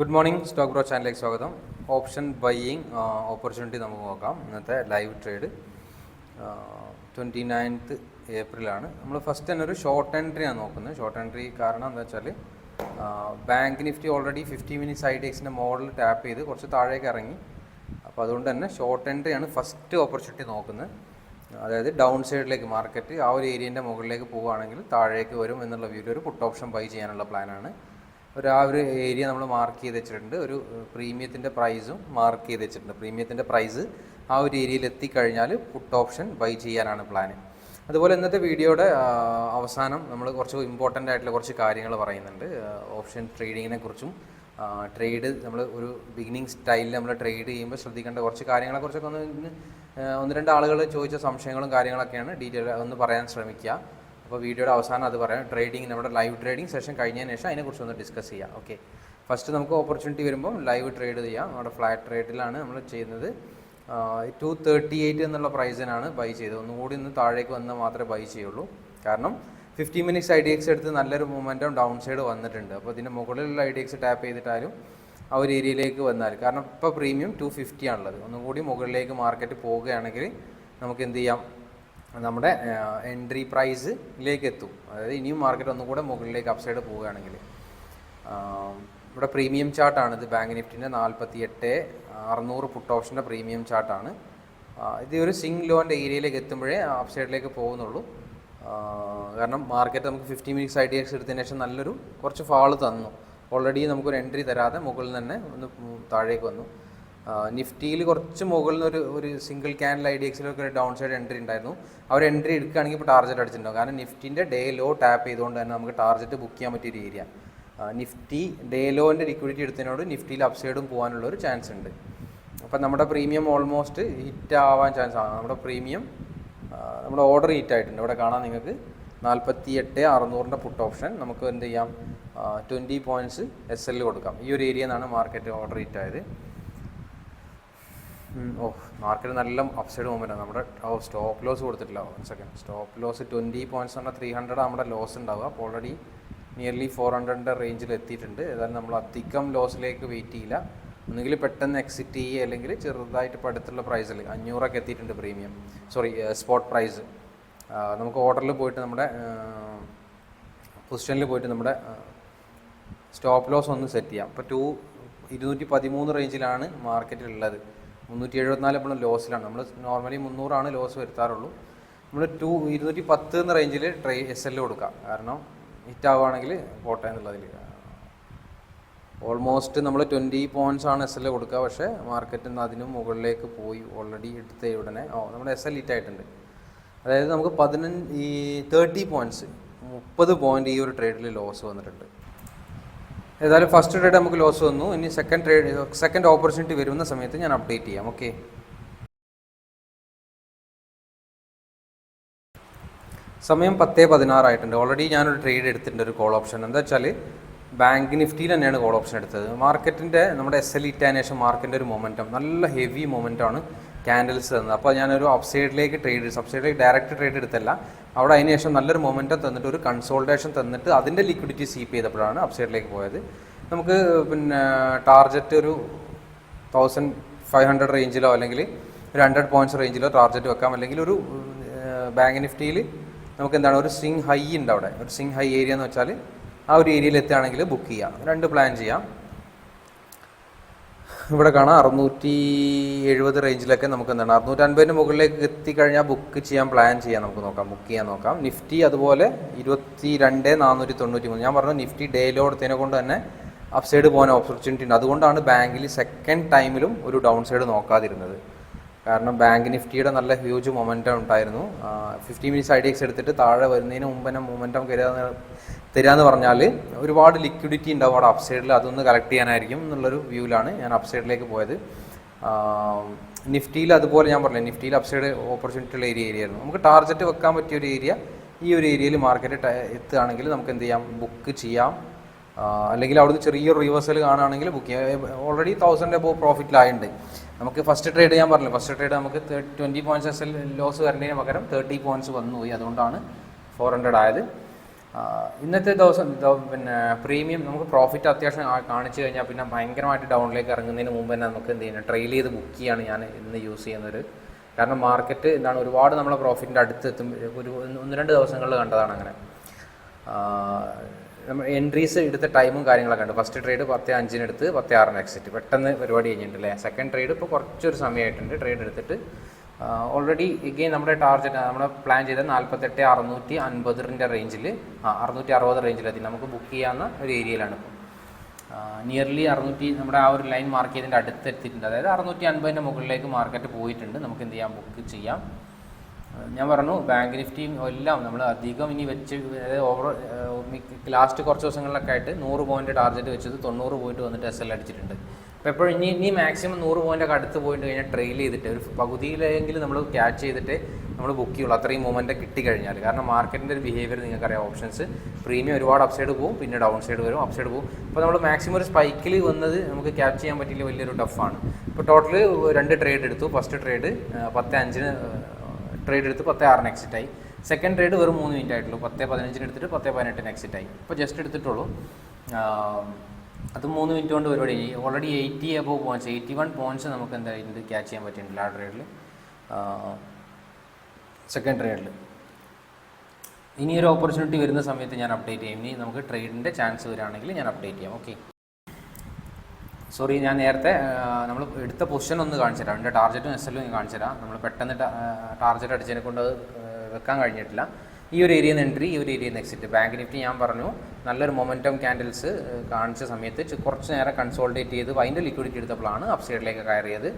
Good morning stock bro ചാനലിലേക്ക് സ്വാഗതം. Option buying opportunity നമുക്ക് നോക്കാം. ഇന്നത്തെ ലൈവ് ട്രേഡ് ട്വന്റി നയൻത്ത് ഏപ്രിലാണ് നമ്മൾ ഫസ്റ്റ് തന്നെ ഒരു ഷോർട്ട് എൻട്രിയാണ് നോക്കുന്നത്. ഷോർട്ട് എൻട്രി കാരണം എന്താ വെച്ചാൽ bank Nifty already fifty minutes I D എക്സിന്റെ മോഡൽ ടാപ്പ് ചെയ്ത് കുറച്ച് താഴേക്ക് ഇറങ്ങി. അപ്പോൾ അതുകൊണ്ട് തന്നെ ഷോർട്ട് എൻട്രിയാണ് ഫസ്റ്റ് ഓപ്പർച്യൂണിറ്റി നോക്കുന്നത്. അതായത് ഡൗൺ സൈഡിലേക്ക് മാർക്കറ്റ് ആ ഒരു ഏരിയന്റെ മുകളിലേക്ക് പോവുകയാണെങ്കിൽ താഴേക്ക് വരും എന്നുള്ള വ്യൂവിൽ ഒരു പുട്ട് ഓപ്ഷൻ ബൈ ചെയ്യാനുള്ള പ്ലാനാണ് ഒരു ആ ഒരു ഏരിയ നമ്മൾ മാർക്ക് ചെയ്ത് വെച്ചിട്ടുണ്ട്. ഒരു പ്രീമിയത്തിന്റെ പ്രൈസും മാർക്ക് ചെയ്ത് വെച്ചിട്ടുണ്ട്. പ്രീമിയത്തിന്റെ പ്രൈസ് ആ ഒരു ഏരിയയിൽ എത്തിക്കഴിഞ്ഞാൽ പുട്ട് ഓപ്ഷൻ ബൈ ചെയ്യാനാണ് പ്ലാൻ അതുപോലെ ഇന്നത്തെ വീഡിയോയുടെ അവസാനം നമ്മൾ കുറച്ച് ഇമ്പോർട്ടന്റ് ആയിട്ടുള്ള കുറച്ച് കാര്യങ്ങൾ പറയുന്നുണ്ട്. ഓപ്ഷൻ ട്രേഡിങ്ങിനെ കുറിച്ചും ട്രേഡ് നമ്മൾ ഒരു ബിഗിനിങ് സ്റ്റൈലിൽ നമ്മൾ ട്രേഡ് ചെയ്യുമ്പോൾ ശ്രദ്ധിക്കേണ്ട കുറച്ച് കാര്യങ്ങളെക്കുറിച്ചൊക്കെ ഒന്ന് ഒന്ന് രണ്ട് ആളുകൾ ചോദിച്ച സംശയങ്ങളും കാര്യങ്ങളൊക്കെയാണ് ഡീറ്റെയിൽ ഒന്ന് പറയാൻ ശ്രമിക്കുക. അപ്പോൾ വീഡിയോയുടെ അവസാനം അത് പറയാം. ട്രേഡിംഗ് നമ്മുടെ ലൈവ് ട്രേഡിംഗ് സെഷൻ കഴിഞ്ഞതിന് ശേഷം അതിനെക്കുറിച്ച് ഒന്ന് ഡിസ്കസ് ചെയ്യാം. ഓക്കെ ഫസ്റ്റ് നമുക്ക് ഓപ്പർച്യൂണിറ്റി വരുമ്പോൾ ലൈവ് ട്രേഡ് ചെയ്യാം. നമ്മുടെ ഫ്ലാറ്റ് ട്രേഡിലാണ് നമ്മൾ ചെയ്യുന്നത്. ടു തേർട്ടി എയ്റ്റ് എന്നുള്ള പ്രൈസിനാണ് ബൈ ചെയ്തത്. ഒന്നുകൂടി ഒന്ന് താഴേക്ക് വന്നാൽ മാത്രമേ ബൈ ചെയ്യുള്ളൂ. കാരണം fifty minutes I D X എടുത്ത് നല്ലൊരു മൊമെന്റം ഡൗൺ സൈഡ് വന്നിട്ടുണ്ട്. അപ്പോൾ ഇതിന്റെ മുകളിലുള്ള ഐ ഡി എക്സ് ടാപ്പ് ചെയ്തിട്ടാലും ആ ഒരു ഏരിയയിലേക്ക് വന്നാൽ. കാരണം ഇപ്പോൾ പ്രീമിയം ടു ഫിഫ്റ്റി ആണുള്ളത്. ഒന്നുകൂടി മുകളിലേക്ക് മാർക്കറ്റ് പോവുകയാണെങ്കിൽ നമുക്ക് എന്ത് ചെയ്യാം? നമ്മുടെ എൻട്രി പ്രൈസിലേക്ക് എത്തും അതായത് ഇനിയും മാർക്കറ്റ് ഒന്നും ഒന്നുകൂടെ മുകളിലേക്ക് അപ്സൈഡ് പോവുകയാണെങ്കിൽ. ഇവിടെ പ്രീമിയം ചാർട്ടാണ് ഇത് ബാങ്ക് നിഫ്റ്റിന്റെ നാൽപ്പത്തി എട്ട് അറുന്നൂറ് പുട്ട് ഓപ്ഷന്റെ പ്രീമിയം ചാർട്ടാണ് ഇത് ഒരു സിംഗ് ലോന്റെ ഏരിയയിലേക്ക് എത്തുമ്പോഴേ അപ്സൈഡിലേക്ക് പോകുന്നുള്ളൂ. കാരണം മാർക്കറ്റ് നമുക്ക് fifty minutes I D X എടുത്തതിന് ശേഷം നല്ലൊരു കുറച്ച് ഫാൾ തന്നു. ഓൾറെഡി നമുക്കൊരു എൻട്രി തരാതെ മുകളിൽ തന്നെ ഒന്ന് താഴേക്ക് വന്നു. നിഫ്റ്റിയിൽ കുറച്ച് മുകളിൽ ഒരു ഒരു സിംഗിൾ ക്യാൻഡിൽ ഐ ഡി എക്സിലൊക്കെ ഒരു ഡൗൺ സൈഡ് എൻട്രി ഉണ്ടായിരുന്നു. അവർ എൻട്രി എടുക്കുകയാണെങ്കിൽ ഇപ്പോൾ ടാർജറ്റ് അടിച്ചിട്ടുണ്ടാവും. കാരണം നിഫ്റ്റിന്റെ ഡേ ലോ ടാപ്പ് ചെയ്തുകൊണ്ട് തന്നെ നമുക്ക് ടാർജറ്റ് ബുക്ക് ചെയ്യാൻ പറ്റിയ ഒരു ഏരിയ നിഫ്റ്റി ഡേ ലോന്റെ ലിക്വിഡിറ്റി എടുത്തതിനോട് നിഫ്റ്റിയിൽ അപ്സൈഡും പോകാനുള്ള ഒരു ചാൻസ് ഉണ്ട്. അപ്പം നമ്മുടെ പ്രീമിയം ഓൾമോസ്റ്റ് ഹിറ്റ് ആവാൻ ചാൻസ് ആണ്. നമ്മുടെ പ്രീമിയം നമ്മുടെ ഓർഡർ ഹിറ്റ് ആയിട്ടുണ്ട്. ഇവിടെ കാണാം നിങ്ങൾക്ക്. നാൽപ്പത്തി എട്ട് അറുന്നൂറിന്റെ പുട്ട് ഓപ്ഷൻ നമുക്ക് എന്ത് ചെയ്യാം? ട്വന്റി പോയിന്റ്സ് എസ് എല്ലിൽ കൊടുക്കാം. ഈ ഒരു ഏരിയ നിന്നാണ് മാർക്കറ്റ് ഓർഡർ ഹിറ്റ് ആയത്. ഓ മാർക്കറ്റ് നല്ല അപ്സൈഡ് ആണ് നമ്മുടെ സ്റ്റോപ്പ് ലോസ് കൊടുത്തിട്ടില്ല. One second stop loss twenty points പറഞ്ഞാൽ ത്രീ ഹൺഡ്രഡ് നമ്മുടെ ലോസ് ഉണ്ടാവുക അപ്പോൾ ഓൾറെഡി നിയർലി ഫോർ ഹൺഡ്രഡിന്റെ റേഞ്ചിൽ എത്തിയിട്ടുണ്ട്. ഏതായാലും നമ്മൾ അധികം ലോസിലേക്ക് വെയിറ്റ് ചെയ്യില്ല. ഒന്നുകിൽ പെട്ടെന്ന് എക്സിറ്റ് ചെയ്യുക അല്ലെങ്കിൽ ചെറുതായിട്ട് ഇപ്പോൾ പ്രൈസിൽ അഞ്ഞൂറൊക്കെ എത്തിയിട്ടുണ്ട് പ്രീമിയം സോറി സ്പോട്ട് പ്രൈസ് നമുക്ക് ഓർഡറിൽ പോയിട്ട് നമ്മുടെ പൊസിഷനിൽ പോയിട്ട് നമ്മുടെ സ്റ്റോപ്പ് ലോസ് ഒന്ന് സെറ്റ് ചെയ്യാം. ഇപ്പോൾ ടു ഇരുന്നൂറ്റി പതിമൂന്ന് റേഞ്ചിലാണ് മാർക്കറ്റിൽ ഉള്ളത് മുന്നൂറ്റി എഴുപത്തിനാല് എപ്പോഴും ലോസിലാണ് നമ്മൾ നോർമലി മുന്നൂറാണ് ലോസ് വരുത്താറുള്ളൂ. നമ്മൾ ടു ഇരുന്നൂറ്റി പത്ത് എന്ന റേഞ്ചിൽ ട്രൈ എസ് എൽ കൊടുക്കാം. കാരണം ഹിറ്റ് ആവുകയാണെങ്കിൽ പോട്ടെ എന്നുള്ളതിൽ ഓൾമോസ്റ്റ് നമ്മൾ ട്വന്റി പോയിന്റ്സ് ആണ് എസ് എൽ കൊടുക്കുക. പക്ഷേ മാർക്കറ്റിൽ നിന്ന് അതിനും മുകളിലേക്ക് പോയി ഓൾറെഡി എടുത്ത ഉടനെ ഓ നമ്മുടെ എസ് എൽ ഹിറ്റ് ആയിട്ടുണ്ട്. അതായത് നമുക്ക് പതിനഞ്ച് ഈ തേർട്ടി പോയിന്റ്സ് മുപ്പത് പോയിന്റ് ഈ ഒരു ട്രേഡിൽ ലോസ് വന്നിട്ടുണ്ട്. ഏതായാലും ഫസ്റ്റ് ട്രേഡ് നമുക്ക് ലോസ് വന്നു. ഇനി സെക്കൻഡ് ട്രേഡ് സെക്കൻഡ് ഓപ്പർച്യൂണിറ്റി വരുന്ന സമയത്ത് ഞാൻ അപ്ഡേറ്റ് ചെയ്യാം. ഓക്കെ സമയം പത്തേ പതിനാറായിട്ടുണ്ട് ഓൾറെഡി ഞാനൊരു ട്രേഡ് എടുത്തിട്ടുണ്ട് ഒരു കോൾ ഓപ്ഷൻ എന്താ വെച്ചാൽ ബാങ്ക് നിഫ്റ്റിയിൽ തന്നെയാണ് കോൾ ഓപ്ഷൻ എടുത്തത്. മാർക്കറ്റിന്റെ നമ്മുടെ എസ് എൽ ഇറ്റാനേഷൻ മാർക്കറ്റിന്റെ ഒരു മൊമെന്റം നല്ല ഹെവി മൊമെന്റമാണ് ക്യാൻഡിൽസ് തന്നത്. അപ്പോൾ ഞാനൊരു അപ്സൈഡിലേക്ക് ട്രേഡ് സബ്സൈഡിലേക്ക് ഡയറക്റ്റ് ട്രേഡ് എടുത്തല്ല. അവിടെ അതിന് ശേഷം നല്ലൊരു മൊമെന്റം തന്നിട്ട് ഒരു കൺസോൾട്ടേഷൻ തന്നിട്ട് അതിന്റെ ലിക്വിഡിറ്റി സീപ്പ് ചെയ്തപ്പോഴാണ് അപ്സൈഡിലേക്ക് പോയത്. നമുക്ക് പിന്നെ ടാർജറ്റ് ഒരു തൗസൻഡ് ഫൈവ് ഹൺഡ്രഡ് റേഞ്ചിലോ അല്ലെങ്കിൽ ഒരു ഹൺഡ്രഡ് പോയിന്റ്സ് റേഞ്ചിലോ ടാർജറ്റ് വെക്കാം. അല്ലെങ്കിൽ ഒരു ബാങ്ക് നിഫ്റ്റിയിൽ നമുക്ക് എന്താണ് ഒരു സിങ് ഹൈ ഉണ്ട് അവിടെ. ഒരു സിങ് ഹൈ ഏരിയ എന്ന് വെച്ചാൽ ആ ഒരു ഏരിയയിൽ എത്തുകയാണെങ്കിൽ ബുക്ക് ചെയ്യാം. രണ്ട് പ്ലാൻ ചെയ്യാം. ഇവിടെ കാണാം. അറുന്നൂറ്റി എഴുപത് റേഞ്ചിലൊക്കെ നമുക്ക് എന്താണ് അറുന്നൂറ്റൻപതിന് മുകളിലേക്ക് എത്തിക്കഴിഞ്ഞാൽ ബുക്ക് ചെയ്യാൻ പ്ലാൻ ചെയ്യാൻ നമുക്ക് നോക്കാം. ബുക്ക് ചെയ്യാൻ നോക്കാം. നിഫ്റ്റി അതുപോലെ ഇരുപത്തി രണ്ട് നാനൂറ്റി തൊണ്ണൂറ്റി മൂന്ന് ഞാൻ പറഞ്ഞു നിഫ്റ്റി ഡേ എടുത്തതിനെ കൊണ്ട് തന്നെ അപ്സൈഡ് പോകാൻ ഓപ്പർച്യൂണിറ്റി ഉണ്ട്. അതുകൊണ്ടാണ് ബാങ്കിൽ സെക്കൻഡ് ടൈമിലും ഒരു ഡൗൺ സൈഡ് നോക്കാതിരുന്നത്. കാരണം ബാങ്ക് നിഫ്റ്റിയുടെ നല്ല ഹ്യൂജ് മൊമെന്റം ഉണ്ടായിരുന്നു. Fifty minutes I D X എടുത്തിട്ട് താഴെ വരുന്നതിന് മുമ്പ് തന്നെ മൊമെന്റം തരാന്ന് തരാമെന്ന് പറഞ്ഞാൽ ഒരുപാട് ലിക്വിഡിറ്റി ഉണ്ടാവും അവിടെ അപ്സൈഡിൽ അതൊന്ന് കളക്ട് ചെയ്യാനായിരിക്കും എന്നുള്ളൊരു വ്യൂവിലാണ് ഞാൻ അപ്സൈഡിലേക്ക് പോയത്. നിഫ്റ്റിയിൽ അതുപോലെ ഞാൻ പറഞ്ഞില്ല നിഫ്റ്റിയിൽ അപ്സൈഡ് ഓപ്പർച്യൂണിറ്റി ഉള്ള ഏരിയ ഏരിയ ആയിരുന്നു നമുക്ക് ടാർഗറ്റ് വെക്കാൻ പറ്റിയ ഒരു ഏരിയ ഈ ഒരു ഏരിയയിൽ മാർക്കറ്റ് എത്തുകയാണെങ്കിൽ നമുക്ക് എന്ത് ചെയ്യാം? ബുക്ക് ചെയ്യാം. അല്ലെങ്കിൽ അവിടുന്ന് ചെറിയൊരു റിവേഴ്സൽ കാണുകയാണെങ്കിൽ ബുക്ക് ചെയ്യാം. ഓൾറെഡി തൗസൻഡ് എബോ പ്രോഫിറ്റിലായുണ്ട് നമുക്ക് ഫസ്റ്റ് ട്രേഡ് ഞാൻ പറഞ്ഞില്ല ഫസ്റ്റ് ട്രേഡ് നമുക്ക് twenty points S L loss വരേണ്ടതിന് പകരം തേർട്ടി പോയിന്റ്സ് വന്നു പോയി. അതുകൊണ്ടാണ് ഫോർ ഹൺഡ്രഡ് ആയത്. ഇന്നത്തെ ദിവസം പിന്നെ പ്രീമിയം നമുക്ക് പ്രോഫിറ്റ് അത്യാവശ്യം കാണിച്ചു കഴിഞ്ഞാൽ പിന്നെ ഭയങ്കരമായിട്ട് ഡൗണിലേക്ക് ഇറങ്ങുന്നതിന് മുമ്പ് തന്നെ നമുക്ക് എന്ത് ചെയ്യണം ട്രെയിൽ ചെയ്ത് ബുക്ക് ചെയ്യാണ് ഞാൻ ഇന്ന് യൂസ് ചെയ്യുന്നൊരു കാരണം മാർക്കറ്റ് എന്താണ് ഒരുപാട് നമ്മളെ പ്രോഫിറ്റിന്റെ അടുത്ത് എത്തും ഒരു ഒന്ന് രണ്ട് ദിവസങ്ങളിൽ കണ്ടതാണ് അങ്ങനെ. നമ്മൾ എൻട്രീസ് എടുത്ത ടൈമും കാര്യങ്ങളൊക്കെ ഉണ്ട്. ഫസ്റ്റ് ട്രേഡ് പത്ത് അഞ്ചിന് എടുത്ത് പത്ത് ആറിന് എക്സിറ്റ് പെട്ടെന്ന് പരിപാടി കഴിഞ്ഞിട്ടുണ്ടല്ലേ? സെക്കൻഡ് ട്രേഡ് ഇപ്പോൾ കുറച്ചൊരു സമയമായിട്ടുണ്ട് ട്രേഡ് എടുത്തിട്ട് ഓൾറെഡി എഗെയിൻ നമ്മുടെ ടാർജറ്റ് നമ്മൾ പ്ലാൻ ചെയ്ത നാൽപ്പത്തെട്ട് അറുന്നൂറ്റി അൻപതിന്റെ റേഞ്ചിൽ ആ അറുന്നൂറ്റി അറുപത് റേഞ്ചിലെത്തി നമുക്ക് ബുക്ക് ചെയ്യാവുന്ന ഒരു ഏരിയയിലാണ് ഇപ്പോൾ നിയർലി അറുന്നൂറ്റി നമ്മുടെ ആ ഒരു ലൈൻ മാർക്ക് ചെയ്തതിന്റെ അടുത്ത് എത്തിയിട്ടുണ്ട് അതായത് അറുന്നൂറ്റി അൻപതിന്റെ മുകളിലേക്ക് മാർക്കറ്റ് പോയിട്ടുണ്ട്. നമുക്ക് എന്ത് ചെയ്യാം? ബുക്ക് ചെയ്യാം. ഞാൻ പറഞ്ഞു ബാങ്ക് നിഫ്റ്റിയും എല്ലാം നമ്മൾ അധികം ഇനി വെച്ച് അതായത് ഓവർ ലാസ്റ്റ് കുറച്ച് ദിവസങ്ങളിലൊക്കെ ആയിട്ട് നൂറ് പോയിന്റ് ടാർഗറ്റ് വെച്ചത് തൊണ്ണൂറ് പോയിന്റ് വന്നിട്ട് എസ് എൽ അടിച്ചിട്ടുണ്ട്. അപ്പോൾ എപ്പോഴും ഇനി ഇനി മാക്സിമം നൂറ് പോയിന്റ് ഒക്കെ അടുത്ത് പോയിട്ട് കഴിഞ്ഞാൽ ട്രെയിൽ ചെയ്തിട്ട് ഒരു പകുതിയിലെങ്കിലും നമ്മൾ ക്യാച്ച് ചെയ്തിട്ട് നമ്മൾ ബുക്ക് ചെയ്യുള്ളൂ. അത്രയും മൂവ്മെന്റ് കിട്ടിക്കഴിഞ്ഞാൽ കാരണം മാർക്കറ്റിന്റെ ഒരു ബിഹേവിയർ നിങ്ങൾക്കറിയാം ഓപ്ഷൻസ് പ്രീമിയം ഒരുപാട് അപ്സൈഡ് പോകും പിന്നെ ഡൗൺ സൈഡ് വരും അപ്സൈഡ് പോകും അപ്പോൾ നമ്മൾ മാക്സിമം ഒരു സ്പൈക്കിൽ വന്നത് നമുക്ക് ക്യാച്ച് ചെയ്യാൻ പറ്റിയില്ല വലിയൊരു ടഫാണ് ഇപ്പോൾ ടോട്ടൽ രണ്ട് ട്രേഡ് എടുത്തു. ഫസ്റ്റ് ട്രേഡ് പത്ത് അഞ്ചിന് ട്രേഡ് എടുത്ത് പത്ത് ആറിന് എക്സിറ്റ് ആയി. സെക്കൻഡ് ട്രേഡ് വെറും മൂന്ന് മിനിറ്റ് ആയിട്ടുള്ളൂ. പത്ത് പതിനഞ്ചിന് എടുത്തിട്ട് പത്ത് പതിനെട്ടിന് എക്സിറ്റ് ആയി. ഇപ്പോൾ ജസ്റ്റ് എടുത്തിട്ടുള്ളൂ. അത് മൂന്ന് മിനിറ്റ് കൊണ്ട് പരിപാടി already eighty above points eighty one points നമുക്ക് എന്തായാലും ക്യാച്ച് ചെയ്യാൻ പറ്റിയിട്ടില്ല ആ ട്രേഡിൽ സെക്കൻഡ് ട്രേഡിൽ ഇനി ഓപ്പർച്യൂണിറ്റി വരുന്ന സമയത്ത് ഞാൻ അപ്ഡേറ്റ് ചെയ്യും. ഇനി നമുക്ക് ട്രേഡിന്റെ ചാൻസ് വരികയാണെങ്കിൽ ഞാൻ അപ്ഡേറ്റ് ചെയ്യാം. ഓക്കെ സോറി ഞാൻ നേരത്തെ നമ്മൾ എടുത്ത പൊസിഷൻ ഒന്ന് കാണിച്ചു തരാം. ടാർജറ്റും എസ് എല്ലും കാണിച്ചു തരാം. നമ്മൾ പെട്ടെന്ന് ടാർജറ്റ് അടിച്ചതിനെ കൊണ്ട് അത് വെക്കാൻ കഴിഞ്ഞിട്ടില്ല. ഈ ഒരു ഏരിയയിൽ നിന്ന് എൻട്രി ഈ ഒരു ഏരിയയിൽ നിന്ന് എക്സിറ്റ് ബാങ്ക് നിഫ്റ്റി ഞാൻ പറഞ്ഞു നല്ലൊരു മൊമെന്റം ക്യാൻഡിൽസ് കാണിച്ച സമയത്ത് കുറച്ച് നേരം കൺസോൾട്ടേറ്റ് ചെയ്ത് അതിന്റെ ലിക്വിഡിറ്റി എടുത്തപ്പോഴാണ് അപ്സൈഡിലേക്ക് കയറിയത്.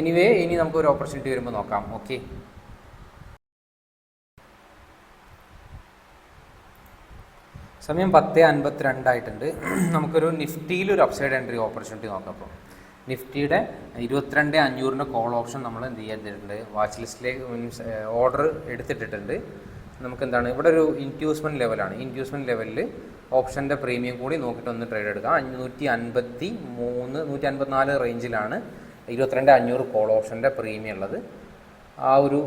എനിവേ ഇനി നമുക്ക് ഒരു ഓപ്പർച്യൂണിറ്റി വരുമ്പോൾ നോക്കാം. ഓക്കെ സമയം പത്ത് അൻപത്തിരണ്ടായിട്ടുണ്ട്. നമുക്കൊരു നിഫ്റ്റിയിൽ ഒരു അപ്സൈഡ് എൻട്രി ഓപ്പർച്യൂണിറ്റി നോക്കാം അപ്പോൾ നിഫ്റ്റിയുടെ ഇരുപത്തിരണ്ട് അഞ്ഞൂറിന്റെ കോൾ ഓപ്ഷൻ നമ്മൾ എന്ത് ചെയ്തിട്ടുണ്ട്? വാച്ച് ലിസ്റ്റിലേക്ക് മീൻസ് ഓർഡർ എടുത്തിട്ടിട്ടുണ്ട്. നമുക്ക് എന്താണ് ഇവിടെ ഒരു ഇൻഡ്യൂസ്മെന്റ് ലെവലാണ് ഇൻഡ്യൂസ്മെന്റ് ലെവലിൽ ഓപ്ഷന്റെ പ്രീമിയം കൂടി നോക്കിയിട്ട് ഒന്ന് ട്രേഡ് എടുക്കാം. അഞ്ഞൂറ്റി അൻപത്തി മൂന്ന് നൂറ്റി അൻപത്തിനാല് റേഞ്ചിലാണ് ഇരുപത്തിരണ്ട് അഞ്ഞൂറ് കോൾ ഓപ്ഷന്റെ പ്രീമിയം ഉള്ളത്. ആ ഒരു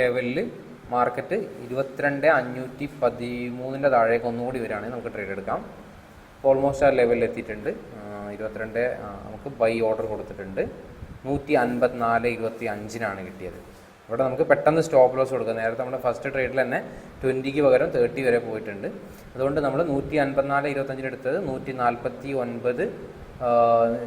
ലെവലിൽ മാർക്കറ്റ് ഇരുപത്തിരണ്ട് അഞ്ഞൂറ്റി പതിമൂന്നിന്റെ താഴേക്ക് ഒന്നുകൂടി വരികയാണെങ്കിൽ നമുക്ക് ട്രേഡ് എടുക്കാം. ഓൾമോസ്റ്റ് ആ ലെവലിൽ എത്തിയിട്ടുണ്ട്. ഇരുപത്തിരണ്ട് നമുക്ക് ബൈ ഓർഡർ കൊടുത്തിട്ടുണ്ട്. നൂറ്റി അൻപത്തിനാല് ഇരുപത്തി അഞ്ചിനാണ് കിട്ടിയത്. ഇവിടെ നമുക്ക് പെട്ടെന്ന് സ്റ്റോപ്പ് ലോസ് കൊടുക്കാം. നേരത്തെ നമ്മുടെ ഫസ്റ്റ് ട്രേഡിൽ തന്നെ ട്വന്റിക്ക് പകരം തേർട്ടി വരെ പോയിട്ടുണ്ട്. അതുകൊണ്ട് നമ്മൾ നൂറ്റി അൻപത്തിനാല് ഇരുപത്തഞ്ചിന് എടുത്തത് നൂറ്റി നാൽപ്പത്തി ഒൻപത്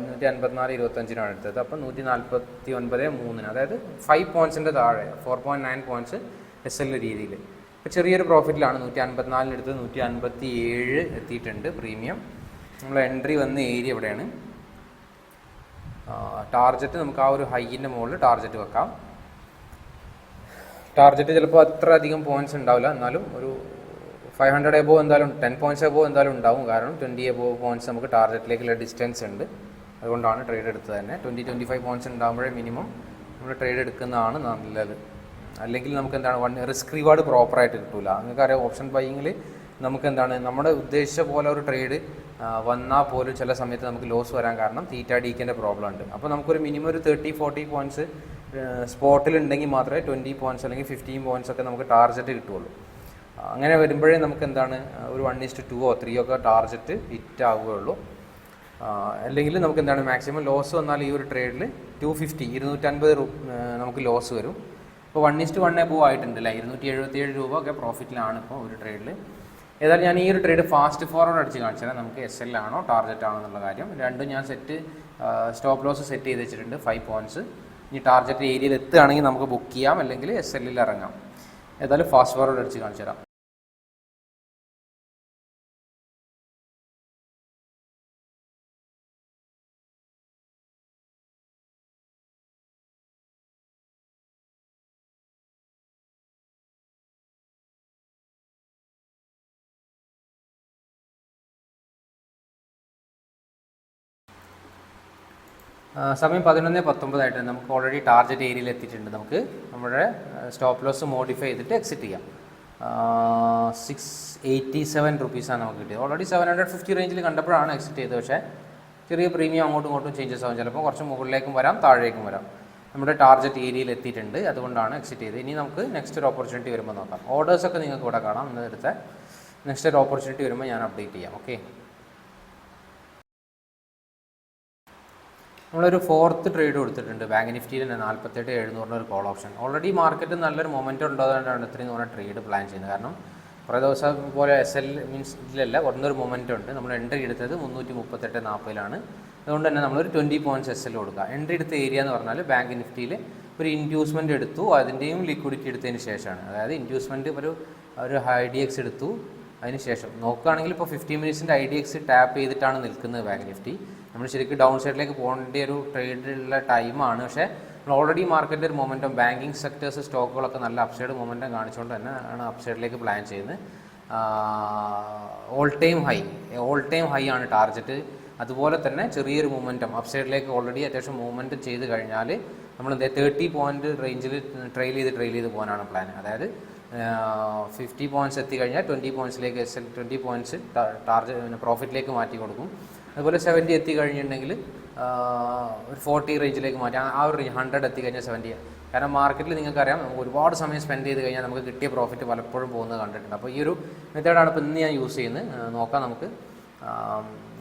നൂറ്റി അൻപത്തിനാല് ഇരുപത്തഞ്ചിനാണ് എടുത്തത്. അപ്പോൾ നൂറ്റി നാൽപ്പത്തി ഒൻപത് മൂന്നിന് അതായത് ഫൈവ് പോയിന്റ്സിന്റെ താഴെ four point nine points S L രീതിയിൽ. ഇപ്പോൾ ചെറിയൊരു പ്രോഫിറ്റിലാണ്. നൂറ്റി അൻപത്തിനാലിനടുത്ത് നൂറ്റി അൻപത്തി ഏഴ് എത്തിയിട്ടുണ്ട് പ്രീമിയം. നമ്മൾ എൻട്രി വന്ന ഏരിയ എവിടെയാണ് ടാർജറ്റ് നമുക്ക് ആ ഒരു ഹൈയിന്റെ മുകളിൽ ടാർജറ്റ് വെക്കാം. ടാർജറ്റ് ചിലപ്പോൾ അത്ര അധികം പോയിന്റ്സ് ഉണ്ടാവില്ല. എന്നാലും ഒരു ഫൈവ് ഹൺഡ്രഡ് എബോ എന്തായാലും ടെൻ പോയിന്റ്സ് എബോ എന്തായാലും ഉണ്ടാവും. കാരണം ട്വന്റി എബോ പോയിന്റ്സ് നമുക്ക് ടാർജറ്റിലേക്കുള്ള ഡിസ്റ്റൻസ് ഉണ്ട്. അതുകൊണ്ടാണ് ട്രേഡ് എടുത്തത് തന്നെ. ട്വന്റി ട്വന്റി ഫൈവ് പോയിന്റ്സ് ഉണ്ടാകുമ്പോഴേ മിനിമം നമ്മൾ ട്രേഡ് എടുക്കുന്നതാണ് നല്ലത്. അല്ലെങ്കിൽ നമുക്ക് എന്താണ് വൺ റിസ്ക് റിവാർഡ് പ്രോപ്പറായിട്ട് കിട്ടില്ല നിങ്ങൾക്കറിയാം ഓപ്ഷൻ ബൈയിങ്ങിൽ നമുക്ക് എന്താണ് നമ്മുടെ ഉദ്ദേശിച്ച പോലെ ഒരു ട്രേഡ് വന്നാൽ പോലും ചില സമയത്ത് നമുക്ക് ലോസ് വരാൻ കാരണം തീറ്റ ഡീക്കിന്റെ പ്രോബ്ലം ഉണ്ട്. അപ്പോൾ നമുക്കൊരു മിനിമം ഒരു തേർട്ടി ഫോർട്ടി പോയിന്റ്സ് സ്പോട്ടിൽ ഉണ്ടെങ്കിൽ മാത്രമേ ട്വന്റി പോയിന്റ്സ് അല്ലെങ്കിൽ ഫിഫ്റ്റീൻ പോയിന്റ്സ് ഒക്കെ നമുക്ക് ടാർജറ്റ് കിട്ടുള്ളൂ. ആ, അങ്ങനെ വരുമ്പോഴേ നമുക്ക് എന്താണ് ഒരു one is two or three ഒക്കെ ടാർജറ്റ് ഹിറ്റ് ആവുകയുള്ളൂ. അല്ലെങ്കിൽ നമുക്ക് എന്താണ് മാക്സിമം ലോസ് വന്നാൽ ഈ ഒരു ട്രേഡിൽ ടു ഫിഫ്റ്റി ഇരുന്നൂറ്റൻപത് നമുക്ക് ലോസ് വരും. ഇപ്പോൾ വൺ ഇസ്റ്റ് വൺ എബോ ആയിട്ടുണ്ട് അല്ലേ ഇരുന്നൂറ്റി എഴുപത്തിയേഴ് രൂപ ഒക്കെ പ്രോഫിറ്റിലാണ് ഇപ്പോൾ ഒരു ട്രേഡിൽ ഏതായാലും ഞാൻ ഈ ഒരു ട്രേഡ് ഫാസ്റ്റ് ഫോർവേഡ് അടിച്ച് കാണിച്ചാൽ നമുക്ക് എസ് എൽ ആണോ ടാർഗറ്റ് ആണോ എന്നുള്ള കാര്യം. രണ്ടും ഞാൻ സെറ്റ് സ്റ്റോപ്പ് ലോസ് സെറ്റ് ചെയ്ത് വെച്ചിട്ടുണ്ട്. ഫൈവ് പോയിന്റ്സ് ഇനി ടാർഗറ്റ് ഏരിയയിൽ എത്തുകയാണെങ്കിൽ നമുക്ക് ബുക്ക് ചെയ്യാം. അല്ലെങ്കിൽ എസ് എല്ലിൽ ഇറങ്ങാം. ഏതായാലും ഫാസ്റ്റ് ഫോർവേഡ് അടിച്ച് കാണിച്ചു തരാം സമയം പതിനൊന്ന് പത്തൊമ്പതായിട്ട് നമുക്ക് ഓൾറെഡി ടാർഗറ്റ് ഏരിയയിൽ എത്തിയിട്ടുണ്ട്. നമുക്ക് നമ്മുടെ സ്റ്റോപ്പ് ലോസ് മോഡിഫൈ ചെയ്തിട്ട് എക്സിറ്റ് ചെയ്യാം. സിക്സ് എയ്റ്റി സെവൻ റുപ്പീസാണ് നമുക്ക് കിട്ടിയത്. ഓൾറെഡി സെവൻ ഹൺഡ്രഡ് ഫിഫ്റ്റി റേഞ്ചിൽ കണ്ടപ്പോഴാണ് എക്സിറ്റ് ചെയ്തത്. പക്ഷേ ചെറിയ പ്രീമിയം അങ്ങോട്ടും ഇങ്ങോട്ടും ചേഞ്ചസ് ആവും. ചിലപ്പോൾ കുറച്ച് മുകളിലേക്കും വരാം താഴേക്കും വരാം. നമ്മുടെ ടാർഗറ്റ് ഏരിയയിൽ എത്തിയിട്ടുണ്ട്. അതുകൊണ്ടാണ് എക്സിറ്റ് ചെയ്തത്. ഇനി നമുക്ക് നെക്സ്റ്റ് ഒരു ഓപ്പർച്യൂണിറ്റി വരുമ്പോൾ നോക്കാം. ഓർഡേഴ്സൊക്കെ നിങ്ങൾക്ക് ഇവിടെ കാണാം. ഇന്ന് നെക്സ്റ്റ് ഒരു ഓപ്പർച്യൂണിറ്റി വരുമ്പോൾ ഞാൻ അപ്ഡേറ്റ് ചെയ്യാം. ഓക്കെ നമ്മളൊരു ഫോർത്ത് ട്രേഡ് കൊടുത്തിട്ടുണ്ട്. ബാങ്ക് നിഫ്റ്റിയിൽ തന്നെ നാൽപ്പത്തെട്ട് എഴുന്നൂറിന്റെ ഒരു കോൾ ഓപ്ഷൻ ഓൾറെഡി മാർക്കറ്റ് നല്ലൊരു മൊമെന്റ് ഉണ്ടോയെന്നാണ് ഇത്രയും തോന്നുന്ന ട്രേഡ് പ്ലാൻ ചെയ്യുന്നത്. കാരണം കുറേ ദിവസം പോലെ എസ് എൽ മീൻസ് ഇതിലല്ല ഒന്നൊരു മൊമെന്റ് ഉണ്ട്. നമ്മൾ എൻട്രി എടുത്തത് മുന്നൂറ്റി മുപ്പത്തെട്ട് നാൽപ്പതിലാണ് അതുകൊണ്ട് തന്നെ നമ്മളൊരു ട്വന്റി പോയിന്റ്സ് എസ് എൽ കൊടുക്കുക. എൻട്രി എടുത്ത ഏരിയ എന്ന് പറഞ്ഞാൽ ബാങ്ക് നിഫ്റ്റിയിൽ ഒരു ഇൻഡ്യൂസ്മെന്റ് എടുത്തു. അതിന്റെയും ലിക്വിഡിറ്റി എടുത്തതിന് ശേഷമാണ്. അതായത് ഇൻഡ്യൂസ്മെന്റ് ഒരു ഒരു ഹൈ ഡി എക്സ് എടുത്തു. അതിന് ശേഷം. നോക്കുകയാണെങ്കിൽ ഇപ്പോൾ ഫിഫ്റ്റി മിനിറ്റ്സിന്റെ ഐ ഡി എക്സ് ടാപ്പ് ചെയ്തിട്ടാണ് നിൽക്കുന്നത് ബാങ്ക് നിഫ്റ്റി നമ്മൾ ശരിക്കും ഡൗൺ സൈഡിലേക്ക് പോകേണ്ട ഒരു ട്രേഡിലുള്ള ടൈമാണ് പക്ഷേ നമ്മൾ ഓൾറെഡി മാർക്കറ്റിന്റെ ഒരു മൊമെന്റം ബാങ്കിങ് സെക്ടേഴ്സ് സ്റ്റോക്കുകളൊക്കെ നല്ല അപ്സൈഡ് മൊമെന്റം കാണിച്ചുകൊണ്ട് തന്നെ ആണ് അപ്സൈഡിലേക്ക് പ്ലാൻ ചെയ്യുന്നത്. All time high all time high ആണ് ടാർജറ്റ് അതുപോലെ തന്നെ ചെറിയൊരു മൂവ്മെന്റം അപ്സൈഡിലേക്ക് ഓൾറെഡി അത്യാവശ്യം മൂവ്മെന്റ് ചെയ്ത് കഴിഞ്ഞാൽ നമ്മൾ തേർട്ടി പോയിന്റ് റേഞ്ചിൽ ട്രെയിൽ ചെയ്ത് ട്രെയിൽ ചെയ്ത് പോകാനാണ് പ്ലാൻ അതായത് ഫിഫ്റ്റി പോയിന്റ്സ് എത്തിക്കഴിഞ്ഞാൽ twenty പോയിന്റ്സിലേക്ക് S L twenty points target പ്രോഫിറ്റിലേക്ക് മാറ്റി കൊടുക്കും. അതുപോലെ സെവന്റി എത്തിക്കഴിഞ്ഞിട്ടുണ്ടെങ്കിൽ ഒരു ഫോർട്ടി റേഞ്ചിലേക്ക് മാറ്റി. ആ ഒരു റേഞ്ച് ഹൺഡ്രഡ് എത്തി കഴിഞ്ഞാൽ സെവന്റി കാരണം മാർക്കറ്റിൽ നിങ്ങൾക്കറിയാം നമുക്ക് ഒരുപാട് സമയം സ്പെൻഡ് ചെയ്ത് കഴിഞ്ഞാൽ നമുക്ക് കിട്ടിയ പ്രോഫിറ്റ് പലപ്പോഴും പോകുന്നത് കണ്ടിട്ടുണ്ട്. അപ്പോൾ ഈ ഒരു മെത്തേഡാണ് ഇപ്പോൾ ഇന്ന് ഞാൻ യൂസ് ചെയ്യുന്നത്. നോക്കാം നമുക്ക്.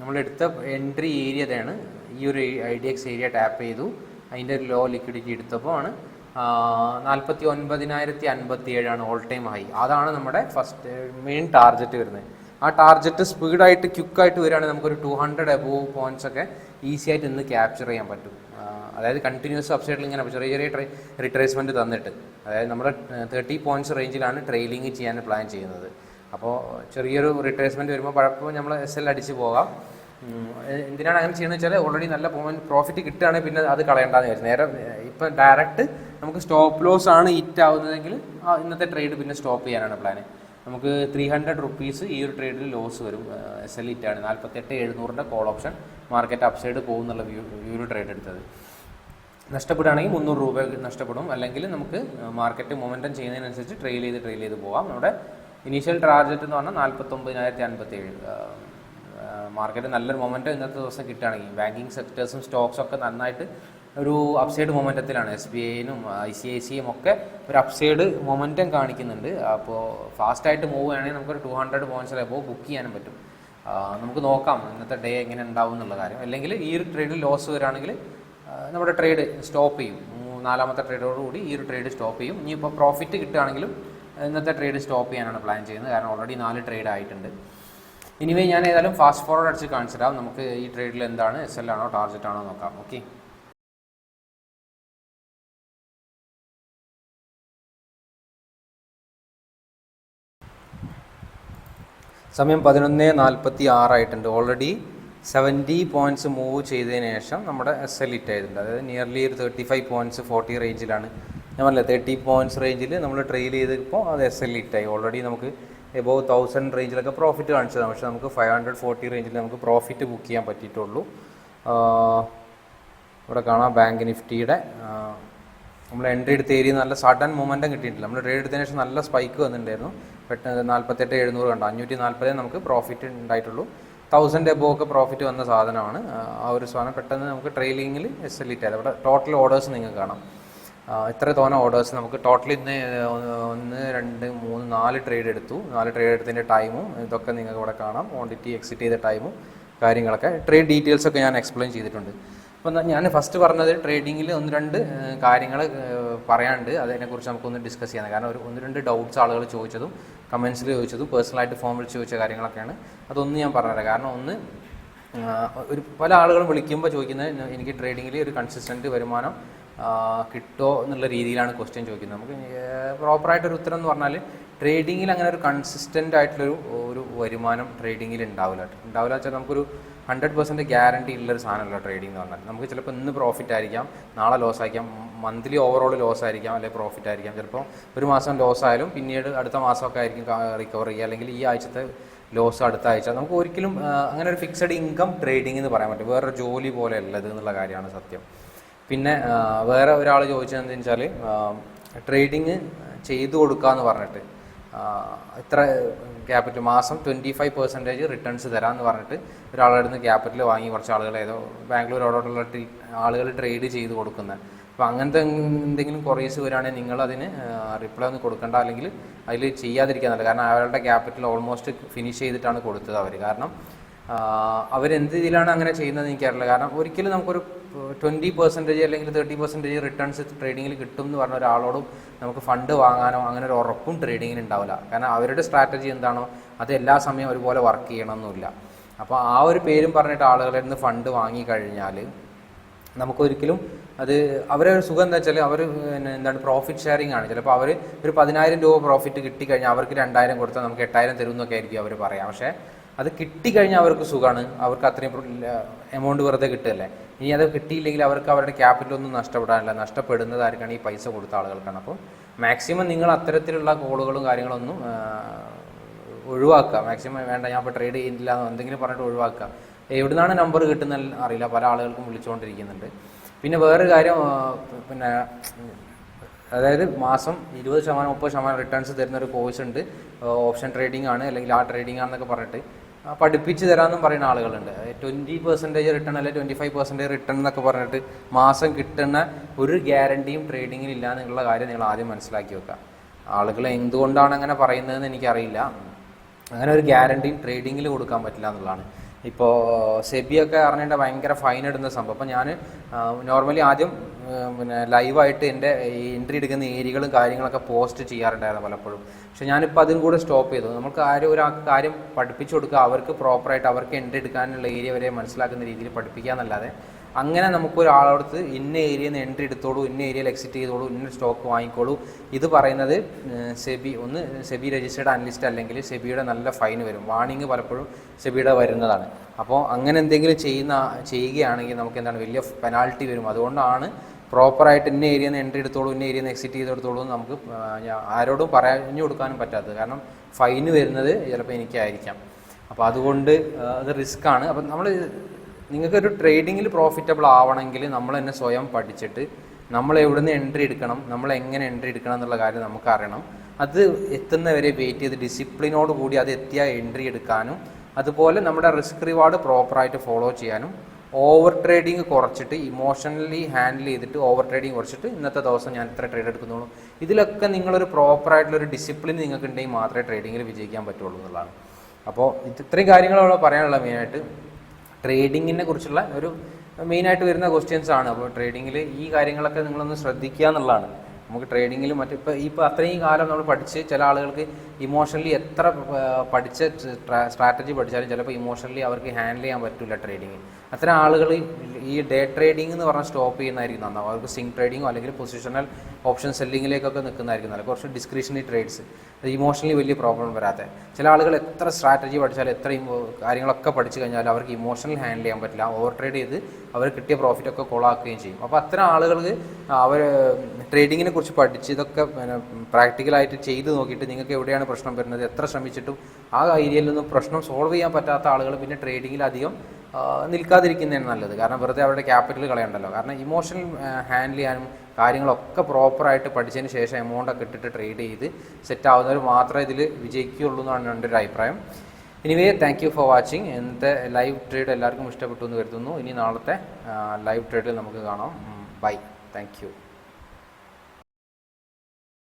നമ്മളെടുത്ത എൻട്രി ഏരിയ ഇതാണ്. ഈ ഒരു I D X area tap ചെയ്തു. അതിന്റെ ഒരു ലോ ലിക്വിഡിറ്റി എടുത്തപ്പോൾ ആണ് നാൽപ്പത്തി ഒൻപതിനായിരത്തി അൻപത്തി ഏഴാണ് ഓൾ ടൈം ഹൈ അതാണ് നമ്മുടെ ഫസ്റ്റ് മെയിൻ ടാർജറ്റ് വരുന്നത്. ആ ടാർജറ്റ് സ്പീഡായിട്ട് ക്യുക്കായിട്ട് വരികയാണെങ്കിൽ നമുക്കൊരു ടു ഹൺഡ്രഡ് എബോവ് പോയിന്റ്സ് ഒക്കെ ഈസി ആയിട്ട് ഇന്ന് ക്യാപ്ചർ ചെയ്യാൻ പറ്റും. അതായത് കണ്ടിന്യൂസ് അപ്സൈഡിൽ ഇങ്ങനെ ചെറിയ ചെറിയ ട്രെ റിട്രേസ്മെന്റ് തന്നിട്ട്. അതായത് നമ്മുടെ തേർട്ടി പോയിന്റ്സ് റേഞ്ചിലാണ് ട്രെയിലിംഗ് ചെയ്യാൻ പ്ലാൻ ചെയ്യുന്നത്. അപ്പോൾ ചെറിയൊരു റിട്രേസ്മെന്റ് വരുമ്പോൾ പഴപ്പോൾ നമ്മൾ എസ് എൽ അടിച്ച് പോകാം. എന്തിനാണ് അങ്ങനെ ചെയ്യുന്നത് വെച്ചാൽ ഓൾറെഡി നല്ല പോയിന്റ് പ്രോഫിറ്റ് കിട്ടുകയാണെങ്കിൽ പിന്നെ അത് കളയണ്ടെന്ന് വിചാരിച്ചു. നേരെ ഇപ്പം ഡയറക്റ്റ് നമുക്ക് സ്റ്റോപ്പ് ലോസ് ആണ് ഹിറ്റ് ആവുന്നതെങ്കിൽ ഇന്നത്തെ ട്രേഡ് പിന്നെ സ്റ്റോപ്പ് ചെയ്യാനാണ് പ്ലാൻ നമുക്ക് ത്രീ ഹൺഡ്രഡ് റുപ്പീസ് ഈ ഒരു ട്രേഡിൽ ലോസ് വരും. എസ് എൽ ഹിറ്റാണ് നാൽപ്പത്തെട്ട് എഴുന്നൂറിന്റെ കോൾ ഓപ്ഷൻ മാർക്കറ്റ് അപ്സൈഡ് പോകുന്നുള്ള വ്യൂ വ്യൂ ട്രേഡ് എടുത്തത്. നഷ്ടപ്പെടുകയാണെങ്കിൽ മുന്നൂറ് രൂപ നഷ്ടപ്പെടും. അല്ലെങ്കിൽ നമുക്ക് മാർക്കറ്റ് മൊമെന്റം ചെയ്യുന്നതിനനുസരിച്ച് ട്രെയിൽ ചെയ്ത് ട്രെയിൽ ചെയ്ത് പോകാം നമ്മുടെ ഇനീഷ്യൽ ടാർഗറ്റ് എന്ന് പറഞ്ഞാൽ നാൽപ്പത്തൊമ്പതിനായിരത്തി അൻപത്തി ഏഴ് മാർക്കറ്റ് നല്ലൊരു മൊമെന്റം ഇന്നത്തെ ദിവസം കിട്ടുകയാണെങ്കിൽ ബാങ്കിങ് സെക്ടേഴ്സും സ്റ്റോക്സും ഒക്കെ നന്നായിട്ട് ഒരു അപ്സൈഡ് മൊമെന്റത്തിലാണ് എസ് ബി ഐനും ഐ സി ഐ സിയും ഒക്കെ ഒരു അപ്സൈഡ് മൊമെന്റം കാണിക്കുന്നുണ്ട്. അപ്പോൾ ഫാസ്റ്റായിട്ട് മൂവ് ചെയ്യുകയാണെങ്കിൽ നമുക്കൊരു two hundred points above book ചെയ്യാനും പറ്റും. നമുക്ക് നോക്കാം ഇന്നത്തെ ഡേ എങ്ങനെ ഉണ്ടാവും എന്നുള്ള കാര്യം. അല്ലെങ്കിൽ ഈ ഒരു ട്രേഡിൽ ലോസ് വരികയാണെങ്കിൽ നമ്മുടെ ട്രേഡ് സ്റ്റോപ്പ് ചെയ്യും. നാലാമത്തെ ട്രേഡോടുകൂടി ഈ ഒരു ട്രേഡ് സ്റ്റോപ്പ് ചെയ്യും. ഇനിയിപ്പോൾ പ്രോഫിറ്റ് കിട്ടുകയാണെങ്കിലും ഇന്നത്തെ ട്രേഡ് സ്റ്റോപ്പ് ചെയ്യാനാണ് പ്ലാൻ ചെയ്യുന്നത്. കാരണം ഓൾറെഡി നാല് ട്രേഡ് ആയിട്ടുണ്ട്. ഇനിവേ ഞാൻ ഏതായാലും ഫാസ്റ്റ് ഫോർവേഡ് അടിച്ച് കാണിച്ചിടാം നമുക്ക് ഈ ട്രേഡിൽ എന്താണ് എസ് എൽ ആണോ ടാർജറ്റ് ആണോ നോക്കാം. ഓക്കെ സമയം പതിനൊന്ന് നാൽപ്പത്തി ആറായിട്ടുണ്ട്. ഓൾറെഡി സെവന്റി പോയിന്റ്സ് മൂവ് ചെയ്തതിന് ശേഷം നമ്മുടെ എസ് എൽ ഇറ്റ് ആയിട്ടുണ്ട്. അതായത് നിയർലി ഒരു തേർട്ടി ഫൈവ് പോയിന്റ്സ് ഫോർട്ടി റേഞ്ചിലാണ് ഞാൻ പറഞ്ഞില്ല തേർട്ടി പോയിന്റ്സ് റേഞ്ചിൽ നമ്മൾ ട്രെയിൽ ചെയ്തപ്പോൾ അത് എസ് എൽ ആയി. ഓൾറെഡി നമുക്ക് എബോവ് തൗസൻഡ് റേഞ്ചിലൊക്കെ പ്രോഫിറ്റ് കാണിച്ചതാണ്. പക്ഷേ നമുക്ക് ഫൈവ് ഹൺഡ്രഡ് ഫോർട്ടി റേഞ്ചിൽ നമുക്ക് പ്രോഫിറ്റ് ബുക്ക് ചെയ്യാൻ പറ്റിയിട്ടുള്ളൂ. ഇവിടെ കാണാം ബാങ്ക് നിഫ്റ്റിയുടെ നമ്മൾ എൻട്രി എടുത്ത ഏരിയ നല്ല സഡൻ മൊമെന്റം കിട്ടിയിട്ടില്ല. നമ്മൾ ട്രേഡ് എടുത്തതിന് ശേഷം നല്ല സ്പൈക്ക് വന്നിട്ടുണ്ടായിരുന്നു. പെട്ടെന്ന് നാൽപ്പത്തെട്ട് എഴുന്നൂറ് കണ്ടു? അഞ്ഞൂറ്റി നാൽപ്പതേ നമുക്ക് പ്രോഫിറ്റ് ഉണ്ടായിട്ടുള്ളൂ തൗസൻഡ് എബോ ഒക്കെ പ്രോഫിറ്റ് വന്ന സാധനമാണ്. ആ, ഒരു സാധനം പെട്ടെന്ന് നമുക്ക് ട്രെയിലിങ്ങിൽ എൽ ഇറ്റ് അവിടെ ടോട്ടൽ ഓർഡേഴ്സ് നിങ്ങൾക്ക് കാണാം. ഇത്ര തോന ഓർഡേഴ്സ് നമുക്ക് ടോട്ടൽ ഇന്ന് ഒന്ന് രണ്ട് മൂന്ന് നാല് ട്രേഡ് എടുത്തു. നാല് ട്രേഡ് എടുത്തതിന്റെ ടൈമും ഇതൊക്കെ നിങ്ങൾക്ക് ഇവിടെ കാണാം. ക്വാണ്ടിറ്റി എക്സിറ്റ് ചെയ്ത ടൈമും കാര്യങ്ങളൊക്കെ. ട്രേഡ് ഡീറ്റെയിൽസ് ഒക്കെ ഞാൻ എക്സ്പ്ലെയിൻ ചെയ്തിട്ടുണ്ട്. അപ്പോൾ ഞാൻ ഫസ്റ്റ് പറഞ്ഞത് ട്രേഡിങ്ങിൽ ഒന്ന് രണ്ട് കാര്യങ്ങൾ പറയാണ്ട് അതിനെക്കുറിച്ച് നമുക്കൊന്ന് ഡിസ്കസ് ചെയ്യാം. കാരണം ഒരു ഒന്ന് രണ്ട് ഡൗട്ട്സ് ആളുകൾ ചോദിച്ചതും കമൻസിൽ ചോദിച്ചതും പേഴ്സണലായിട്ട് ഫോമിൽ ചോദിച്ച കാര്യങ്ങളൊക്കെയാണ്. അതൊന്ന് ഞാൻ പറഞ്ഞുതരാം കാരണം ഒന്ന് ഒരു പല ആളുകളും വിളിക്കുമ്പോൾ ചോദിക്കുന്നത് എനിക്ക് ട്രേഡിങ്ങിൽ ഒരു കൺസിസ്റ്റന്റ് വരുമാനം കിട്ടോ എന്നുള്ള രീതിയിലാണ് ക്വസ്റ്റ്യൻ ചോദിക്കുന്നത്. നമുക്ക് പ്രോപ്പറായിട്ടൊരു ഉത്തരം എന്ന് പറഞ്ഞാൽ ട്രേഡിങ്ങിൽ അങ്ങനെ ഒരു കൺസിസ്റ്റന്റ് ആയിട്ടുള്ളൊരു ഒരു വരുമാനം ട്രേഡിങ്ങിൽ ഉണ്ടാവില്ല ഉണ്ടാവില്ല വെച്ചാൽ നമുക്കൊരു ഹൺഡ്രഡ് പെർസെന്റ് ഗ്യാരണ്ടി ഉള്ളൊരു സാധനമല്ല ട്രേഡിംഗ് എന്ന് പറഞ്ഞാൽ. നമുക്ക് ചിലപ്പോൾ ഇന്ന് പ്രോഫിറ്റ് ആയിരിക്കാം നാളെ ലോസ് ആയിരിക്കാം മന്ത്ലി ഓവറോൾ ലോസ് ആയിരിക്കാം അല്ലെങ്കിൽ പ്രോഫിറ്റ് ആയിരിക്കാം. ചിലപ്പോൾ ഒരു മാസം ലോസ് ആയാലും പിന്നീട് അടുത്ത മാസമൊക്കെ ആയിരിക്കും റിക്കവർ ചെയ്യുക. അല്ലെങ്കിൽ ഈ ആഴ്ചത്തെ ലോസ് അടുത്ത ആഴ്ച. നമുക്ക് ഒരിക്കലും അങ്ങനെ ഒരു ഫിക്സഡ് ഇൻകം ട്രേഡിംഗ് എന്ന് പറയാൻ പറ്റും വേറൊരു ജോലി പോലെ അല്ലത് എന്നുള്ള കാര്യമാണ് സത്യം. പിന്നെ വേറെ ഒരാൾ ചോദിച്ചതെന്ന് വെച്ചാൽ ട്രേഡിങ് ചെയ്തു കൊടുക്കുക എന്ന് പറഞ്ഞിട്ട്. ഇത്ര ക്യാപിറ്റൽ മാസം ട്വന്റി ഫൈവ് പെർസെന്റേജ് റിട്ടേൺസ് തരാമെന്ന് പറഞ്ഞിട്ട് ഒരാളുടെ അടുത്ത് ക്യാപിറ്റൽ വാങ്ങി കുറച്ച് ആളുകൾ ഏതോ ബാംഗ്ലൂർ അവിടെയുള്ള ആളുകൾ ട്രേഡ് ചെയ്ത് കൊടുക്കുന്ന. അപ്പോൾ അങ്ങനത്തെ എന്തെങ്കിലും കുറേസ് വരികയാണെങ്കിൽ നിങ്ങൾ അതിന് റിപ്ലൈ ഒന്നും കൊടുക്കേണ്ട അല്ലെങ്കിൽ അതിൽ ചെയ്യാതിരിക്കാൻ നല്ലത് കാരണം അവരുടെ ക്യാപിറ്റൽ ഓൾമോസ്റ്റ് ഫിനിഷ് ചെയ്തിട്ടാണ് കൊടുത്തത് അവർ കാരണം അവരെന്ത് രീതിയിലാണ് അങ്ങനെ ചെയ്യുന്നത് എനിക്കറിയില്ല കാരണം ഒരിക്കലും നമുക്കൊരു ട്വന്റി പെർസെന്റേജ് അല്ലെങ്കിൽ തേർട്ടി പെർസെന്റേജ് റിട്ടേൺസ് ട്രേഡിങ്ങിൽ കിട്ടും എന്ന് പറഞ്ഞ ഒരാളോടും നമുക്ക് ഫണ്ട് വാങ്ങാനോ അങ്ങനെ ഒരു ഉറപ്പും ട്രേഡിങ്ങിന് ഉണ്ടാവില്ല. കാരണം അവരുടെ സ്ട്രാറ്റജി എന്താണോ അത് എല്ലാ സമയം ഒരുപോലെ വർക്ക് ചെയ്യണമെന്നില്ല അപ്പോൾ ആ ഒരു പേരും പറഞ്ഞിട്ട് ആളുകളിൽ നിന്ന് ഫണ്ട് വാങ്ങിക്കഴിഞ്ഞാൽ നമുക്കൊരിക്കലും അത് അവരെ ഒരു സുഖം എന്താ വെച്ചാൽ അവർ എന്താണ് പ്രോഫിറ്റ് ഷെയറിംഗ് ആണ്. ചിലപ്പോൾ അവർ ഒരു പതിനായിരം രൂപ പ്രോഫിറ്റ് കിട്ടിക്കഴിഞ്ഞാൽ അവർക്ക് രണ്ടായിരം കൊടുത്താൽ നമുക്ക് എട്ടായിരം തരും എന്നൊക്കെ ആയിരിക്കും അവർ പറയാം. പക്ഷേ അത് കിട്ടിക്കഴിഞ്ഞാൽ അവർക്ക് സുഖമാണ് അവർക്ക് അത്രയും എമൗണ്ട് വെറുതെ കിട്ടുകയല്ലേ? ഇനി അത് കിട്ടിയില്ലെങ്കിൽ അവർക്ക് അവരുടെ ക്യാപിറ്റൽ ഒന്നും നഷ്ടപ്പെടാനില്ല. നഷ്ടപ്പെടുന്നത് ആർക്കാണ് ഈ പൈസ കൊടുത്ത ആളുകൾക്കാണ്. അപ്പോൾ മാക്സിമം നിങ്ങൾ അത്തരത്തിലുള്ള കോളുകളും കാര്യങ്ങളൊന്നും ഒഴിവാക്കുക. മാക്സിമം വേണ്ട ഞാൻ ഇപ്പോൾ ട്രേഡ് ചെയ്യുന്നില്ല എന്തെങ്കിലും പറഞ്ഞിട്ട് ഒഴിവാക്കുക. എവിടുന്നാണ് നമ്പർ കിട്ടുന്ന അറിയില്ല. പല ആളുകൾക്കും വിളിച്ചുകൊണ്ടിരിക്കുന്നുണ്ട്. പിന്നെ വേറൊരു കാര്യം പിന്നെ അതായത് മാസം ഇരുപത് ശതമാനം മുപ്പത് ശതമാനം റിട്ടേൺസ് തരുന്ന ഒരു കോഴ്സ് ഉണ്ട്. ഓപ്ഷൻ ട്രേഡിംഗ് ആണ് അല്ലെങ്കിൽ ആ ട്രേഡിംഗ് ആണെന്നൊക്കെ പറഞ്ഞിട്ട് പഠിപ്പിച്ച് തരാമെന്നും പറയുന്ന ആളുകളുണ്ട്. ട്വന്റി പെർസെന്റേജ് റിട്ടേൺ അല്ലെങ്കിൽ ട്വന്റി ഫൈവ് പെർസെന്റേജ് റിട്ടേൺ എന്നൊക്കെ പറഞ്ഞിട്ട് മാസം കിട്ടുന്ന ഒരു ഗ്യാരണ്ടിയും ട്രേഡിങ്ങിൽ ഇല്ല എന്നുള്ള കാര്യം നിങ്ങൾ ആദ്യം മനസ്സിലാക്കി വെക്കുക. ആളുകൾ എന്തുകൊണ്ടാണ് അങ്ങനെ പറയുന്നതെന്ന് എനിക്കറിയില്ല. അങ്ങനെ ഒരു ഗ്യാരണ്ടിയും ട്രേഡിങ്ങിൽ കൊടുക്കാൻ പറ്റില്ല എന്നുള്ളതാണ്. ഇപ്പോൾ സെബിയൊക്കെ അറിഞ്ഞിട്ട് ഭയങ്കര ഫൈൻ ഇടുന്ന സംഭവം. അപ്പോൾ ഞാൻ നോർമലി ആദ്യം പിന്നെ ലൈവായിട്ട് എന്റെ എൻട്രി എടുക്കുന്ന ഏരിയകളും കാര്യങ്ങളൊക്കെ പോസ്റ്റ് ചെയ്യാറുണ്ടായിരുന്നു പലപ്പോഴും. പക്ഷെ ഞാനിപ്പോൾ അതും കൂടെ സ്റ്റോപ്പ് ചെയ്തു. നമുക്ക് ആരും ഒരു കാര്യം പഠിപ്പിച്ചു കൊടുക്കുക അവർക്ക് പ്രോപ്പറായിട്ട് അവർക്ക് എൻട്രി എടുക്കാനുള്ള ഏരിയ വരെ മനസ്സിലാക്കുന്ന രീതിയിൽ പഠിപ്പിക്കുക എന്നല്ലാതെ അങ്ങനെ നമുക്കൊരാളോടത്ത് ഇന്ന ഏരിയയിൽ നിന്ന് എൻട്രി എടുത്തോളൂ ഇന്ന ഏരിയയിൽ എക്സിറ്റ് ചെയ്തോളൂ ഇന്ന സ്റ്റോക്ക് വാങ്ങിക്കോളൂ. ഇത് പറയുന്നത് സെബി ഒന്ന് സെബി രജിസ്റ്റേർഡ് അനലിസ്റ്റ് അല്ലെങ്കിൽ സെബിയുടെ നല്ല ഫൈൻ വരും. വാണിംഗ് പലപ്പോഴും സെബിയുടെ വരുന്നതാണ്. അപ്പോൾ അങ്ങനെ എന്തെങ്കിലും ചെയ്യുന്ന ചെയ്യുകയാണെങ്കിൽ നമുക്ക് എന്താണ് വലിയ പെനാൾട്ടി വരും. അതുകൊണ്ടാണ് പ്രോപ്പറായിട്ട് ഇന്ന ഏരിയയിൽ നിന്ന് എൻട്രി എടുത്തോളൂ ഇന്ന ഏരിയയിൽ നിന്ന് എക്സിറ്റ് ചെയ്തെടുത്തോളൂ നമുക്ക് ആരോടും പറഞ്ഞു കൊടുക്കാനും പറ്റാത്തത്. കാരണം ഫൈന് വരുന്നത് ചിലപ്പോൾ എനിക്കായിരിക്കാം. അപ്പോൾ അതുകൊണ്ട് അത് റിസ്ക് ആണ്. അപ്പം നമ്മൾ നിങ്ങൾക്കൊരു ട്രേഡിങ്ങിൽ പ്രോഫിറ്റബിൾ ആവണമെങ്കിൽ നമ്മൾ തന്നെ സ്വയം പഠിച്ചിട്ട് നമ്മൾ എവിടുന്ന് എൻട്രി എടുക്കണം നമ്മൾ എങ്ങനെ എൻട്രി എടുക്കണം എന്നുള്ള കാര്യം നമുക്ക് അറിയണം. അത് എത്തുന്നവരെ വെയിറ്റ് ചെയ്ത് ഡിസിപ്ലിനോട് കൂടി അത് എത്തിയ എൻട്രി എടുക്കാനും അതുപോലെ നമ്മുടെ റിസ്ക് റിവാർഡ് പ്രോപ്പറായിട്ട് ഫോളോ ചെയ്യാനും ഓവർ ട്രേഡിങ് കുറച്ചിട്ട് ഇമോഷണലി ഹാൻഡിൽ ചെയ്തിട്ട് ഓവർ ട്രേഡിങ് കുറച്ചിട്ട് ഇന്നത്തെ ദിവസം ഞാൻ ഇത്ര ട്രേഡ് എടുക്കുന്നുള്ളൂ. ഇതിലൊക്കെ നിങ്ങളൊരു പ്രോപ്പറായിട്ടുള്ള ഒരു ഡിസിപ്ലിൻ നിങ്ങൾക്ക് ഉണ്ടെങ്കിൽ മാത്രമേ ട്രേഡിങ്ങിൽ വിജയിക്കാൻ പറ്റുള്ളൂ എന്നുള്ളതാണ്. അപ്പോൾ ഇത് ഇത്രയും കാര്യങ്ങളാണ് പറയാനുള്ള മെയിനായിട്ട്. ട്രേഡിങ്ങിനെ കുറിച്ചുള്ള ഒരു മെയിനായിട്ട് വരുന്ന ക്വസ്റ്റ്യൻസ് ആണ്. അപ്പോൾ ട്രേഡിങ്ങിൽ ഈ കാര്യങ്ങളൊക്കെ നിങ്ങളൊന്ന് ശ്രദ്ധിക്കുക എന്നുള്ളതാണ്. നമുക്ക് ട്രേഡിങ്ങിലും മറ്റു ഇപ്പോൾ ഇപ്പോൾ അത്രയും കാലം നമ്മൾ പഠിച്ച് ചില ആളുകൾക്ക് ഇമോഷണലി എത്ര പഠിച്ച സ്ട്രാറ്റജി പഠിച്ചാലും ചിലപ്പോൾ ഇമോഷണലി അവർക്ക് ഹാൻഡിൽ ചെയ്യാൻ പറ്റില്ല ട്രേഡിങ് അത്തരം ആളുകൾ ഈ ഡേ ട്രേഡിംഗ് എന്ന് പറഞ്ഞാൽ സ്റ്റോപ്പ് ചെയ്യുന്നതായിരിക്കും നന്നാവും അവർക്ക് സിംഗ് ട്രേഡിംഗോ അല്ലെങ്കിൽ പൊസിഷണൽ ഓപ്ഷൻ സെല്ലിങ്ങിലേക്കൊക്കെ നിൽക്കുന്നതായിരിക്കും നല്ല കുറച്ച് ഡിസ്ക്രിഷണറി ട്രേഡ്സ് അത് ഇമോഷണലി വലിയ പ്രോബ്ലം വരാത്ത. ചില ആളുകൾ എത്ര സ്ട്രാറ്റജി പഠിച്ചാലും എത്ര കാര്യങ്ങളൊക്കെ പഠിച്ചു കഴിഞ്ഞാൽ അവർക്ക് ഇമോഷണൽ ഹാൻഡിൽ ചെയ്യാൻ പറ്റില്ല. ഓവർ ട്രേഡ് ചെയ്ത് അവർ കിട്ടിയ പ്രോഫിറ്റൊക്കെ കൊളാക്കുകയും ചെയ്യും. അപ്പോൾ അത്തരം ആളുകൾക്ക് അവർ ട്രേഡിങ്ങിനെ കുറിച്ച് പഠിച്ച് ഇതൊക്കെ പ്രാക്ടിക്കലായിട്ട് ചെയ്ത് നോക്കിയിട്ട് നിങ്ങൾക്ക് എവിടെയാണ് പ്രശ്നം വരുന്നത് എത്ര ശ്രമിച്ചിട്ടും ആ ഏരിയയിൽ നിന്നും പ്രശ്നം സോൾവ് ചെയ്യാൻ പറ്റാത്ത ആളുകൾ പിന്നെ ട്രേഡിങ്ങിൽ അധികം നിൽക്കാതിരിക്കുന്നതാണ് നല്ലത്. കാരണം വെറുതെ അവരുടെ ക്യാപിറ്റൽ കളയണ്ടല്ലോ. കാരണം ഇമോഷണൽ ഹാൻഡിൽ ചെയ്യാനും കാര്യങ്ങളൊക്കെ പ്രോപ്പറായിട്ട് പഠിച്ചതിന് ശേഷം എമൗണ്ടൊക്കെ ഇട്ടിട്ട് ട്രേഡ് ചെയ്ത് സെറ്റ് ആവുന്നവർ മാത്രമേ ഇതിൽ വിജയിക്കുകയുള്ളൂ എന്നാണ് എന്റെ ഒരു അഭിപ്രായം. Anyway thank you for watching ഇന്നത്തെ ലൈവ് ട്രേഡ് എല്ലാവർക്കും ഇഷ്ടപ്പെട്ടു എന്ന് കരുതുന്നു. ഇനി നാളത്തെ ലൈവ് ട്രേഡിൽ നമുക്ക് കാണാം. Bye thank